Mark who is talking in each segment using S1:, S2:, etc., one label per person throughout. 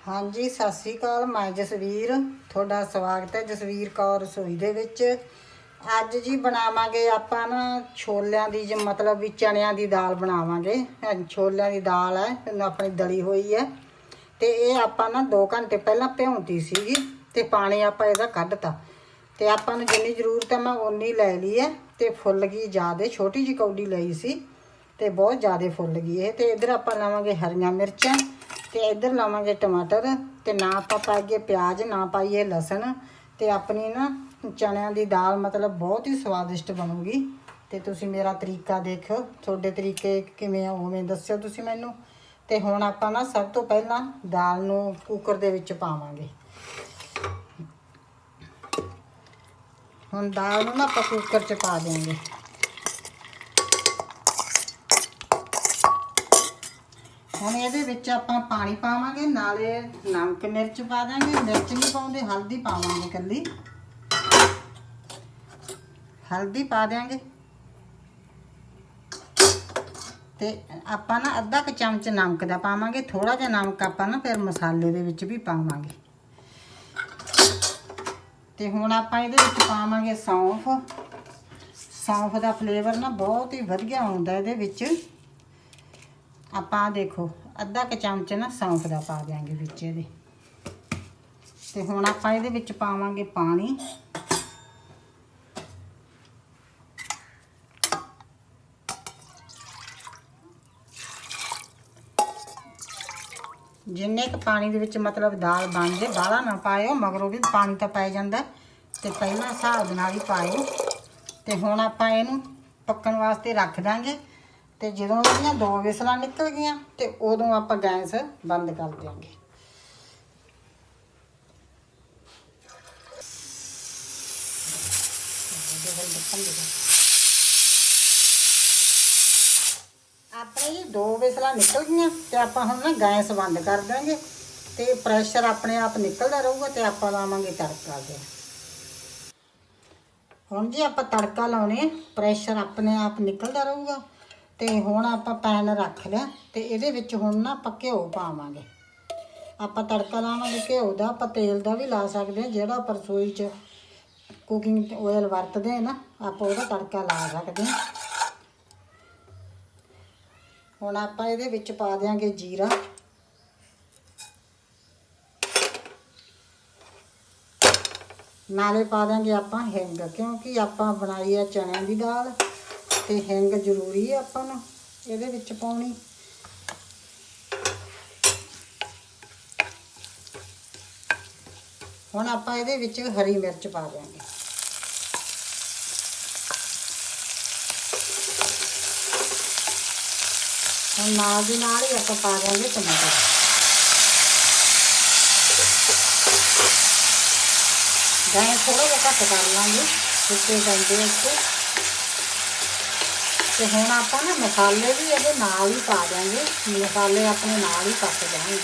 S1: ਹਾਂਜੀ, ਸਤਿ ਸ੍ਰੀ ਅਕਾਲ। ਮੈਂ ਜਸਵੀਰ, ਤੁਹਾਡਾ ਸਵਾਗਤ ਹੈ ਜਸਵੀਰ ਕੌਰ ਰਸੋਈ ਦੇ ਵਿੱਚ। ਅੱਜ ਜੀ ਬਣਾਵਾਂਗੇ ਆਪਾਂ ਨਾ ਛੋਲਿਆਂ ਦੀ ਜੇ ਮਤਲਬ ਵੀ ਚਣਿਆਂ ਦੀ ਦਾਲ ਬਣਾਵਾਂਗੇ। ਛੋਲਿਆਂ ਦੀ ਦਾਲ ਹੈ ਆਪਣੀ ਦਲੀ ਹੋਈ ਹੈ। ਤੇ ਇਹ ਆਪਾਂ ਨਾ 2 ਘੰਟੇ ਪਹਿਲਾਂ ਭਿਉਂਤੀ ਸੀਗੀ ਤੇ ਪਾਣੀ ਆਪਾਂ ਇਹਦਾ ਕੱਢਤਾ। ਤੇ ਆਪਾਂ ਨੂੰ ਜਿੰਨੀ ਜ਼ਰੂਰਤ ਹੈ ਮੈਂ ਓਨੀ ਲੈ ਲਈ ਹੈ ਤੇ ਫੁੱਲ ਗਈ ਜ਼ਿਆਦੇ, ਛੋਟੀ ਜਿਹੀ ਕੌਡੀ ਲਈ ਸੀ ਤੇ ਬਹੁਤ ਜ਼ਿਆਦੇ ਫੁੱਲ ਗਈ ਇਹ। ਤੇ ਇਧਰ ਆਪਾਂ ਲਾਵਾਂਗੇ ਹਰੀਆਂ ਮਿਰਚਾਂ ਤੇ ਇੱਧਰ ਲਾਵਾਂਗੇ ਟਮਾਟਰ ਤੇ ਨਾ ਆਪਾਂ ਪਾਈਏ ਪਿਆਜ਼, ਨਾ ਪਾਈਏ ਲਸਣ ਤੇ ਆਪਣੀ ਨਾ ਚਣਿਆਂ ਦੀ ਦਾਲ ਮਤਲਬ ਬਹੁਤ ਹੀ ਸਵਾਦਿਸ਼ਟ ਬਣੂਗੀ। ਤੇ ਤੁਸੀਂ ਮੇਰਾ ਤਰੀਕਾ ਦੇਖਿਓ, ਤੁਹਾਡੇ ਤਰੀਕੇ ਕਿਵੇਂ ਆ ਉਵੇਂ ਦੱਸਿਓ ਤੁਸੀਂ ਮੈਨੂੰ। ਤੇ ਹੁਣ ਆਪਾਂ ਨਾ ਸਭ ਤੋਂ ਪਹਿਲਾਂ ਦਾਲ ਨੂੰ ਕੁੱਕਰ ਦੇ ਵਿੱਚ ਪਾਵਾਂਗੇ। ਹੁਣ ਦਾਲ ਨੂੰ ਨਾ ਆਪਾਂ ਕੁੱਕਰ 'ਚ ਪਾ ਦੇਵਾਂਗੇ ਹੁਣ ਇਹਦੇ ਵਿੱਚ ਆਪਾਂ ਪਾਣੀ ਪਾਵਾਂਗੇ, ਨਾਲੇ ਨਮਕ ਮਿਰਚ ਪਾ ਦਾਂਗੇ, ਮਿਰਚ ਨਹੀਂ ਪਾਉਂਦੇ, ਹਲਦੀ ਪਾਵਾਂਗੇ ਕੱਲੀ ਹਲਦੀ ਪਾ ਦਿਆਂਗੇ। ਤੇ ਆਪਾਂ ਨਾ ਅੱਧਾ ਕੁ ਚਮਚ ਨਮਕ ਦਾ ਪਾਵਾਂਗੇ ਥੋੜਾ ਜਿਹਾ ਨਮਕ ਆਪਾਂ ਨਾ ਫਿਰ ਮਸਾਲੇ ਦੇ ਵਿੱਚ ਵੀ ਪਾਵਾਂਗੇ। ਤੇ ਹੁਣ ਆਪਾਂ ਇਹਦੇ ਵਿੱਚ ਪਾਵਾਂਗੇ ਸੌਂਫ। ਸੌਂਫ ਦਾ ਫਲੇਵਰ ਨਾ ਬਹੁਤ ਹੀ ਵਧੀਆ ਆਉਂਦਾ ਇਹਦੇ ਵਿੱਚ। ਆਪਾਂ ਦੇਖੋ, ਅੱਧਾ ਕੁ ਚਮਚ ਨਾ ਸੌਂਫ ਦਾ ਪਾ ਦਿਆਂਗੇ ਵਿੱਚ ਇਹਦੇ। ਤੇ ਹੁਣ ਆਪਾਂ ਇਹਦੇ ਵਿੱਚ ਪਾਵਾਂਗੇ ਪਾਣੀ। ਜਿੰਨੇ ਕੁ ਪਾਣੀ ਦੇ ਵਿੱਚ ਮਤਲਬ ਦਾਲ ਬਣ ਜੇ, ਬਾਹਲਾ ਨਾ ਪਾਇਓ, ਮਗਰੋਂ ਵੀ ਪਾਣੀ ਤਾਂ ਪੈ ਜਾਂਦਾ। ਤੇ ਪਹਿਲਾਂ ਹਿਸਾਬ ਨਾਲ ਹੀ ਪਾਇਓ। ਤੇ ਹੁਣ ਆਪਾਂ ਇਹਨੂੰ ਪੱਕਣ ਵਾਸਤੇ ਰੱਖ ਦਾਂਗੇ। ਤੇ ਜਦੋਂ ਇਹਦੀਆਂ ਦੋ ਵਿਸਲਾਂ ਨਿਕਲ ਗਈਆਂ ਤੇ ਉਦੋਂ ਆਪਾਂ ਗੈਸ ਬੰਦ ਕਰ ਦਿਆਂਗੇ। ਆਪਣੇ ਜੀ ਦੋ ਵਿਸਲਾਂ ਨਿਕਲ ਗਈਆਂ ਤੇ ਆਪਾਂ ਹੁਣ ਨਾ ਗੈਸ ਬੰਦ ਕਰ ਦਾਂਗੇ ਤੇ ਪ੍ਰੈਸ਼ਰ ਆਪਣੇ ਆਪ ਨਿਕਲਦਾ ਰਹੂਗਾ ਤੇ ਆਪਾਂ ਲਾਵਾਂਗੇ ਤੜਕਾ ਦੇ ਹੁਣ ਜੀ ਆਪਾਂ ਤੜਕਾ ਲਾਉਣੇ ਆ, ਪ੍ਰੈਸ਼ਰ ਆਪਣੇ ਆਪ ਨਿਕਲਦਾ ਰਹੂਗਾ। ਤੇ ਹੁਣ ਆਪਾਂ ਪੈਨ ਰੱਖ ਲਿਆ ਤੇ ਇਹਦੇ ਵਿੱਚ ਹੁਣ ਨਾ ਆਪਾਂ ਘਿਓ ਪਾਵਾਂਗੇ। ਆਪਾਂ ਤੜਕਾ ਲਾਵਾਂਗੇ ਘਿਓ ਦਾ, ਆਪਾਂ ਤੇਲ ਦਾ ਵੀ ਲਾ ਸਕਦੇ ਹਾਂ, ਜਿਹੜਾ ਆਪਾਂ ਰਸੋਈ 'ਚ ਕੁਕਿੰਗ ਆਇਲ ਵਰਤਦੇ ਆ ਨਾ, ਆਪਾਂ ਉਹਦਾ ਤੜਕਾ ਲਾ ਸਕਦੇ ਹਾਂ। ਹੁਣ ਆਪਾਂ ਇਹਦੇ ਵਿੱਚ ਪਾ ਦਿਆਂਗੇ ਜੀਰਾ। ਨਾਲੇ ਪਾ ਦਾਂਗੇ ਆਪਾਂ ਹਿੰਗ, ਕਿਉਂਕਿ ਆਪਾਂ ਬਣਾਈ ਹੈ ਚਣਿਆਂ ਦੀ ਦਾਲ। ਤੇ ਹਿੰਗ ਜ਼ਰੂਰੀ ਹੈ ਆਪਾਂ ਨੂੰ, ਇਹਦੇ ਵਿੱਚ ਪਾਉਣੀ। ਹੁਣ ਆਪਾਂ ਇਹਦੇ ਵਿੱਚ ਹਰੀ ਮਿਰਚ ਪਾ ਦਿਆਂਗੇ। ਹੁਣ ਨਾਲ ਦੀ ਨਾਲ ਹੀ ਆਪਾਂ ਪਾ ਦਿਆਂਗੇ ਟਮਾਟਰ। ਗੈਸ ਥੋੜਾ ਜਿਹਾ ਘੱਟ ਕਰ ਲਾਂਗੇ, ਸੁੱਕੇ ਜਾਂਦੇ ਉੱਤੇ ਤੇ। ਹੁਣ ਆਪਾਂ ਨਾ ਮਸਾਲੇ ਵੀ ਇਹਦੇ ਨਾਲ ਹੀ ਪਾ ਦਿਆਂਗੇ। ਮਸਾਲੇ ਆਪਣੇ ਨਾਲ ਹੀ ਪੱਕ ਜਾਣਗੇ।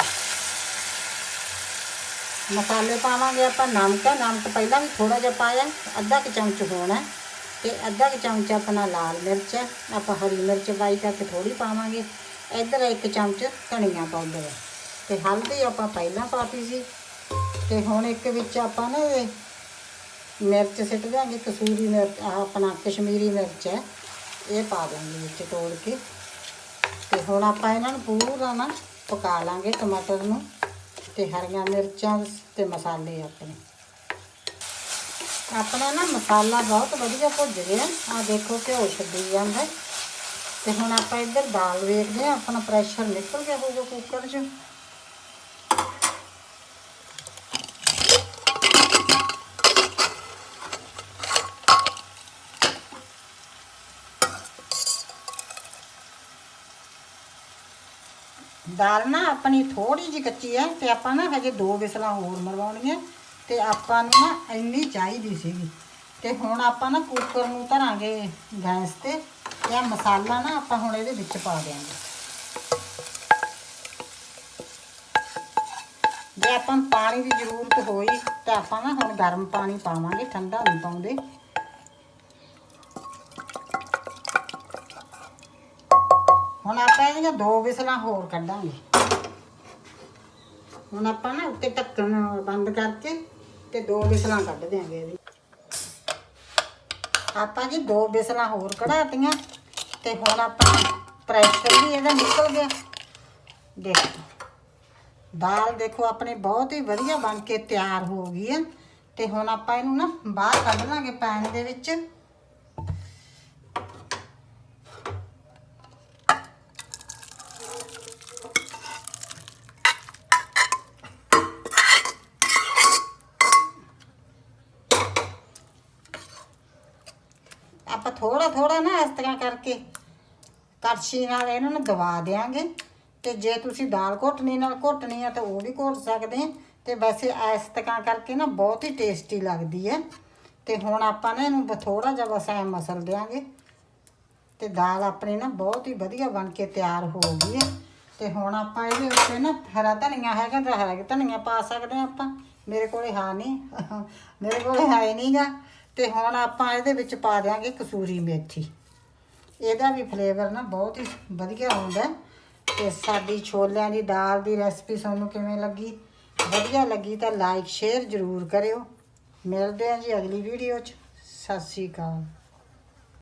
S1: ਮਸਾਲੇ ਪਾਵਾਂਗੇ ਆਪਾਂ ਨਮਕ। ਨਮਕ ਪਹਿਲਾਂ ਵੀ ਥੋੜਾ ਜਿਹਾ ਪਾਇਆ, ਅੱਧਾ ਕੁ ਚਮਚ ਹੋਣਾ। ਤੇ ਅੱਧਾ ਕੁ ਚਮਚ ਆਪਣਾ ਲਾਲ ਮਿਰਚ ਹੈ ਆਪਾਂ ਹਰੀ ਮਿਰਚ ਬਾਈ ਕਰਕੇ ਥੋੜੀ ਪਾਵਾਂਗੇ। ਇੱਧਰ ਇੱਕ ਚਮਚ ਧਨੀਆ ਪਾਊਡਰ। ਹੈ ਤੇ ਹਲਦੀ ਆਪਾਂ ਪਹਿਲਾਂ ਪਾਤੀ ਸੀ। ਤੇ ਹੁਣ ਇੱਕ ਵਿੱਚ ਆਪਾਂ ਨਾ ਮਿਰਚ ਸਿੱਟ ਦਿਆਂਗੇ, ਕਸੂਰੀ ਮਿਰਚ, ਆਹ ਆਪਣਾ ਕਸ਼ਮੀਰੀ ਮਿਰਚ ਹੈ। ਇਹ ਪਾ ਦਾਂਗੇ ਵਿੱਚ ਤੋੜ ਕੇ। ਤੇ ਹੁਣ ਆਪਾਂ ਇਹਨਾਂ ਨੂੰ ਪੂਰਾ ਨਾ ਪਕਾ ਲਾਂਗੇ ਟਮਾਟਰ ਨੂੰ ਤੇ ਹਰੀਆਂ ਮਿਰਚਾਂ ਤੇ ਮਸਾਲੇ ਆਪਣੇ। ਆਪਣਾ ਨਾ ਮਸਾਲਾ ਬਹੁਤ ਵਧੀਆ ਭੁੱਜ ਗਿਆ। ਆ ਦੇਖੋ ਘਿਓ ਛੱਡੀ ਜਾਂਦਾ। ਤੇ ਹੁਣ ਆਪਾਂ ਇੱਧਰ ਦਾਲ ਵੇਖਦੇ ਆ ਆਪਣਾ ਪ੍ਰੈਸ਼ਰ ਨਿਕਲ ਗਿਆ ਹੋਊਗਾ ਕੁੱਕਰ 'ਚ। ਦਾਲ ਨਾ ਆਪਣੀ ਥੋੜੀ ਜਿਹੀ ਕੱਚੀ ਹੈ ਤੇ ਆਪਾਂ ਨਾ ਹਜੇ ਦੋ ਵਿਸਲਾਂ ਹੋਰ ਮਰਵਾਉਣੀਆਂ ਤੇ ਆਪਾਂ ਨੂੰ ਨਾ ਇੰਨੀ ਚਾਹੀਦੀ ਸੀਗੀ। ਤੇ ਹੁਣ ਆਪਾਂ ਨਾ ਕੁੱਕਰ ਨੂੰ ਧਰਾਂਗੇ ਗੈਸ ਤੇ ਇਹ ਮਸਾਲਾ ਨਾ ਆਪਾਂ ਹੁਣ ਇਹਦੇ ਵਿੱਚ ਪਾ ਦਿਆਂਗੇ। ਜੇ ਆਪਾਂ ਪਾਣੀ ਦੀ ਜ਼ਰੂਰਤ ਹੋਈ ਤਾਂ ਆਪਾਂ ਨਾ ਹੁਣ ਗਰਮ ਪਾਣੀ ਪਾਵਾਂਗੇ, ਠੰਡਾ ਨਹੀਂ ਪਾਉਂਦੇ। ਹੁਣ ਆਪਾਂ ਇਹਦੀਆਂ ਦੋ ਵਿਸਲਾਂ ਹੋਰ ਕੱਢਾਂਗੇ। ਹੁਣ ਆਪਾਂ ਨਾ ਉੱਤੇ ਢੱਕਣ ਬੰਦ ਕਰਕੇ ਤੇ ਦੋ ਬਿਸਲਾਂ ਕੱਢ ਦਿਆਂਗੇ ਇਹਦੀ। ਆਪਾਂ ਜੀ ਦੋ ਬਿਸਲਾਂ ਹੋਰ ਕਢਾਤੀਆਂ ਤੇ ਹੁਣ ਆਪਾਂ ਪ੍ਰੈਸ਼ਰ ਵੀ ਇਹਦਾ ਨਿਕਲ ਗਿਆ। ਦੇਖੋ, ਦਾਲ ਦੇਖੋ ਆਪਣੀ ਬਹੁਤ ਹੀ ਵਧੀਆ ਬਣ ਕੇ ਤਿਆਰ ਹੋ ਗਈ ਹੈ। ਤੇ ਹੁਣ ਆਪਾਂ ਇਹਨੂੰ ਨਾ ਬਾਹਰ ਕੱਢ ਲਾਂਗੇ ਪੈਨ ਦੇ ਵਿੱਚ। ਆਪਾਂ ਥੋੜਾ ਥੋੜਾ ਨਾ ਇਸ ਤਰ੍ਹਾਂ ਕਰਕੇ ਕੜਛੀ ਨਾਲ ਇਹਨਾਂ ਨੂੰ ਦਬਾ ਦੇਾਂਗੇ ਤੇ ਜੇ ਤੁਸੀਂ ਦਾਲ ਘੋਟਣੀ ਨਾਲ ਘੋਟਣੀ ਆ ਤਾਂ ਉਹ ਵੀ ਘੋਟ ਸਕਦੇ ਆ। ਤੇ ਵੈਸੇ ਇਸ ਤਰ੍ਹਾਂ ਕਰਕੇ ਨਾ ਬਹੁਤ ਹੀ ਟੇਸਟੀ ਲੱਗਦੀ ਹੈ। ਤੇ ਹੁਣ ਆਪਾਂ ਨਾ ਇਹਨੂੰ ਥੋੜਾ ਜਿਹਾ ਬਸ ਐ ਮਸਲ ਦਿਆਂਗੇ। ਤੇ ਦਾਲ ਆਪਣੀ ਨਾ ਬਹੁਤ ਹੀ ਵਧੀਆ ਬਣ ਕੇ ਤਿਆਰ ਹੋ ਗਈ ਹੈ। ਤੇ ਹੁਣ ਆਪਾਂ ਇਹਦੇ ਉੱਤੇ ਨਾ ਹਰਾ ਧਨੀਆ ਹੈਗਾ ਤਾਂ ਹਰਾ ਧਨੀਆ ਪਾ ਸਕਦੇ ਆ ਆਪਾਂ। ਮੇਰੇ ਕੋਲੇ ਹੈ ਨਹੀਂ। ਮੇਰੇ ਕੋਲੇ ਹੈ ਨਹੀਂਗਾ। ਤੇ ਹੁਣ ਆਪਾਂ ਇਹਦੇ ਵਿੱਚ ਪਾ ਦਿਆਂਗੇ ਕਸੂਰੀ ਮੇਥੀ। ਇਹਦਾ ਵੀ ਫਲੇਵਰ ਨਾ ਬਹੁਤ ਹੀ ਵਧੀਆ ਆਉਂਦਾ ਹੈ। ਤੇ ਸਾਡੀ ਛੋਲਿਆਂ ਦੀ ਦਾਲ ਦੀ ਰੈਸਪੀ ਤੁਹਾਨੂੰ ਕਿਵੇਂ ਲੱਗੀ? ਵਧੀਆ ਲੱਗੀ ਤਾਂ ਲਾਈਕ ਸ਼ੇਅਰ ਜ਼ਰੂਰ ਕਰਿਓ। ਮਿਲਦੇ ਹਾਂ ਜੀ ਅਗਲੀ ਵੀਡੀਓ 'ਚ। ਸਤਿ ਸ਼੍ਰੀ ਅਕਾਲ।